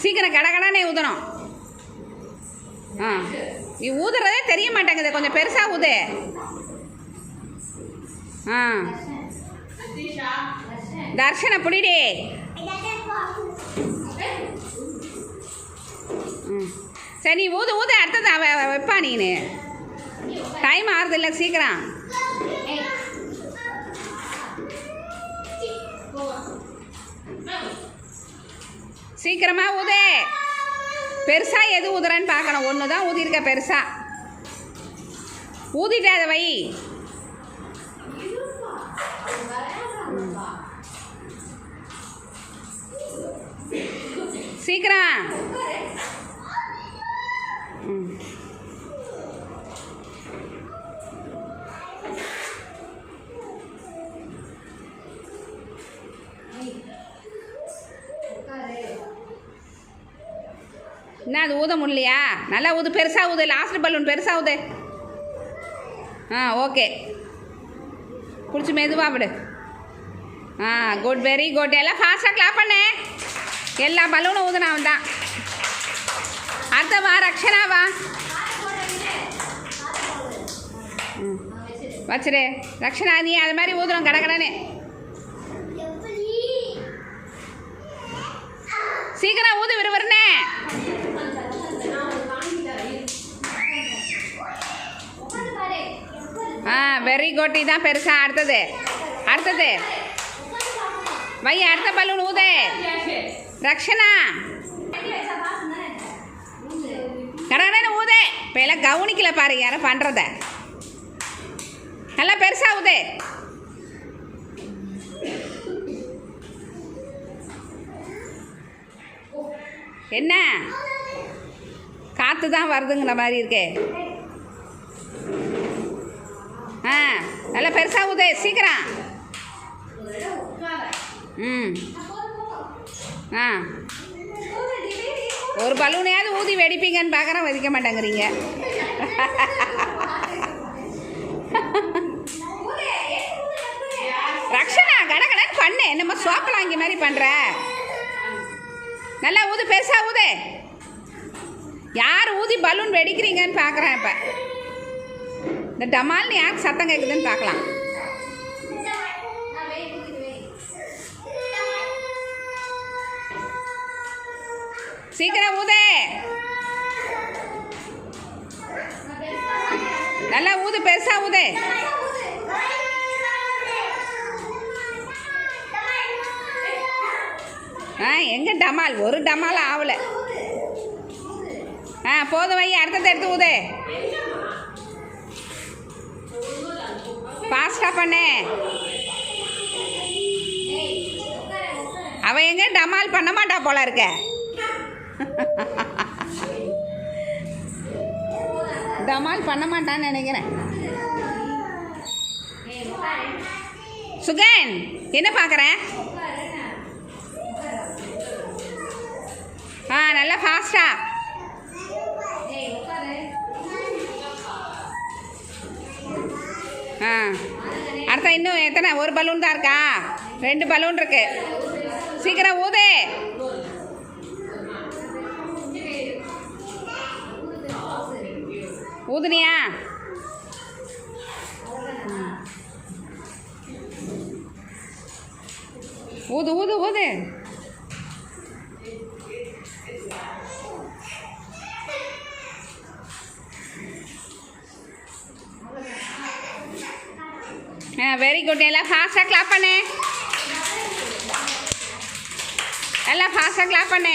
சீக்கிரம் கடகடனே ஊதணும். ஆ நீ ஊதுறதே தெரிய மாட்டேங்குது. கொஞ்சம் பெருசாக ஊது. ஆ. தர்ஷன பிடிடே. சரி நீ ஊது ஊது அடுத்தது அவ வைப்பா நீனு. டைம் ஆறுது இல்லை சீக்கிரம். சீக்கிரமாக ஊது. பெருசா எது ஊதுறான்னு பார்க்கணும். ஒன்று தான் ஊதிருக்க பெருசாக ஊதிட்டு அதை வை. சீக்கிரம். என்ன அது ஊத முடியலையா? நல்லா ஊது பெருசாக ஊது லாஸ்ட் பலூன் பெருசாக ஊது. ஆ ஓகே. பிடிச்சி மெதுவாக விடு. ஆ குட் வெரி குட் எல்லாம் ஃபாஸ்ட்டாக கிளாப் பண்ணு. எல்லா பலூனும் ஊதுனா தான் அடுத்த வா ரக்ஷனா வா. ம். வச்சிரு. ரக்ஷனா நீ அது மாதிரி ஊதுறோம் கடை கடனே ஊது விறுவிறுனே ஆ வெரி குட் இதான் பெருசா. அடுத்தது. அடுத்தது. வை அடுத்த பலூன் ஊதே. ரக்ஷனா. கடகடன்னு ஊதே. இப்போ எல்லாம் கவனிக்கல பாரு யாரும் பண்ணுறத நல்லா பெருசாக ஊதே. என்ன? காற்று தான் வருதுங்கிற மாதிரி இருக்கே. ஆ நல்லா பெருசாக உதய சீக்கிரம். ம். ஆ. ஒரு பலூனையாவது ஊதி வெடிப்பீங்கன்னு பார்க்குறேன் வெடிக்க மாட்டேங்கிறீங்க. ரக்ஷனா கடகடன்னு பண்ணு. என்னமோ சோப்பலாங்கி மாதிரி பண்ணுற நல்லா ஊது பெருசாக ஊது. யார் ஊதி பலூன் வெடிக்கிறீங்கன்னு பார்க்குறேன் இப்போ. இந்த டமால்னு யாருக்கு சத்தம் கேட்குதுன்னு பார்க்கலாம். சீக்கிரம் ஊதே. நல்லா ஊது பெருசா ஊதே. ஆ எங்க டமால்? ஒரு டமால் ஆகல ஆ போதும் வை அடுத்தது எடுத்து ஊதே. பண்ணு. அவ எங்க டமால் பண்ண மாட்டா போல இருக்க. டமால் பண்ண மாட்டான்னு நினைக்கிறேன். சுகன் என்ன பார்க்குற ஆ நல்லா ஃபாஸ்ட்டாக ஆ. அடுத்த இன்னும் எத்தனை? ஒரு பலூன் தான் இருக்கா? ரெண்டு பலூன் இருக்கு. சீக்கிரம் ஊது. ஊதுனியா? ஊது ஊது ஊது. வெரி குட் எல்லாம் ஃபாஸ்ட்டாக கிளாப் பண்ணு. எல்லாம் ஃபாஸ்ட்டாக கிளாப் பண்ணு.